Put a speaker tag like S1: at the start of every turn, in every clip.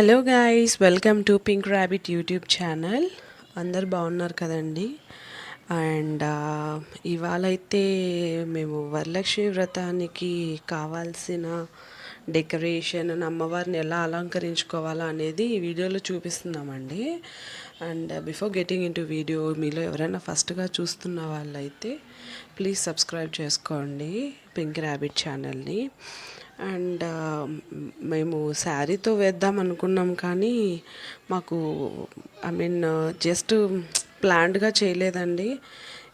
S1: Hello guys welcome to Pink Rabbit YouTube channel. అందరు బాగున్నారు కదండి? అండ్ ఇవాళ అయితే మేము వరలక్ష్మి వ్రతానికి కావాల్సిన డెకరేషన్ అమ్మవారిని ఎలా అలంకరించుకోవాలా అనేది ఈ వీడియోలో చూపిస్తున్నామండి. And before getting into video మీలో ఎవరైనా ఫస్ట్గా చూస్తున్న వాళ్ళైతే ప్లీజ్ సబ్స్క్రైబ్ చేసుకోండి పింక్ ర్యాబిట్ ఛానల్ని. అండ్ మేము శారీతో వేద్దాం అనుకున్నాం కానీ మాకు ఐ మీన్ జస్ట్ ప్లాన్డ్గా చేయలేదండి.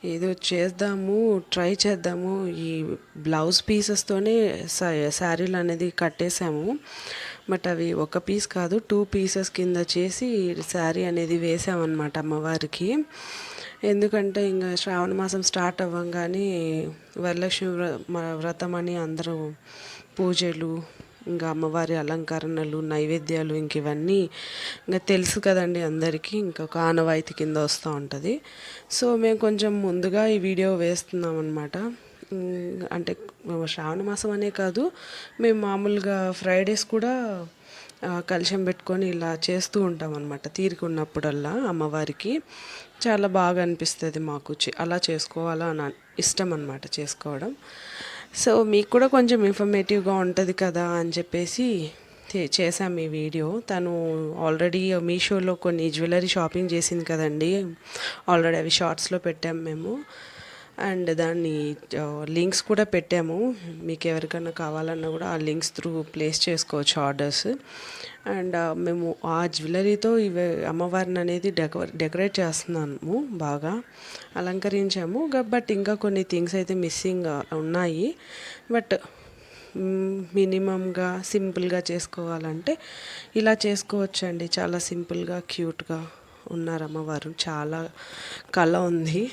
S1: ఏదో చేద్దాము ట్రై చేద్దాము. ఈ బ్లౌజ్ పీసెస్తోనే శారీలు అనేది కట్టేసాము. బట్ అవి ఒక పీస్ కాదు టూ పీసెస్ కింద చేసి శారీ అనేది వేసామన్నమాట అమ్మవారికి. ఎందుకంటే ఇంకా శ్రావణ మాసం స్టార్ట్ అవ్వంగానే వరలక్ష్మి వ్రతం అని అందరూ పూజలు ఇంకా అమ్మవారి అలంకరణలు నైవేద్యాలు ఇంక ఇవన్నీ ఇంకా తెలుసు కదండి అందరికీ. ఇంకొక ఆనవాయితీ కింద వస్తూ ఉంటుంది. సో మేము కొంచెం ముందుగా ఈ వీడియో వేస్తున్నాం అనమాట అంటే శ్రావణ మాసం అనే కాదు మేము మామూలుగా ఫ్రైడేస్ కూడా కలుషం పెట్టుకొని ఇలా చేస్తూ ఉంటాం అనమాట తీరిక ఉన్నప్పుడల్లా అమ్మవారికి. చాలా బాగా అనిపిస్తుంది మాకు అలా చేసుకోవాలా అని ఇష్టం అనమాట చేసుకోవడం. సో మీకు కూడా కొంచెం ఇన్ఫర్మేటివ్గా ఉంటుంది కదా అని చెప్పేసి చేసాం ఈ వీడియో. తను ఆల్రెడీ మీషోలో కొన్ని జ్యువెలరీ షాపింగ్ చేసింది కదండి. ఆల్రెడీ అవి షార్ట్స్లో పెట్టాము మేము. అండ్ దాన్ని లింక్స్ కూడా పెట్టాము. మీకు ఎవరికైనా కావాలన్నా కూడా ఆ లింక్స్ త్రూ ప్లేస్ చేసుకోవచ్చు ఆర్డర్స్. అండ్ మేము ఆ జ్యువెలరీతో ఇవి అమ్మవారిని అనేది డెకరే డెకరేట్ చేస్తున్నాము బాగా అలంకరించాము. బట్ ఇంకా కొన్ని థింగ్స్ అయితే మిస్సింగ్ ఉన్నాయి. బట్ మినిమంగా సింపుల్గా చేసుకోవాలంటే ఇలా చేసుకోవచ్చండి. చాలా సింపుల్గా క్యూట్గా ఉన్నారు అమ్మవారు. చాలా కళ ఉంది.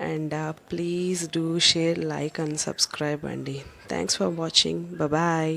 S1: And please do share like and subscribe అండి థ్యాంక్స్ ఫర్ వాచింగ్ బాయ్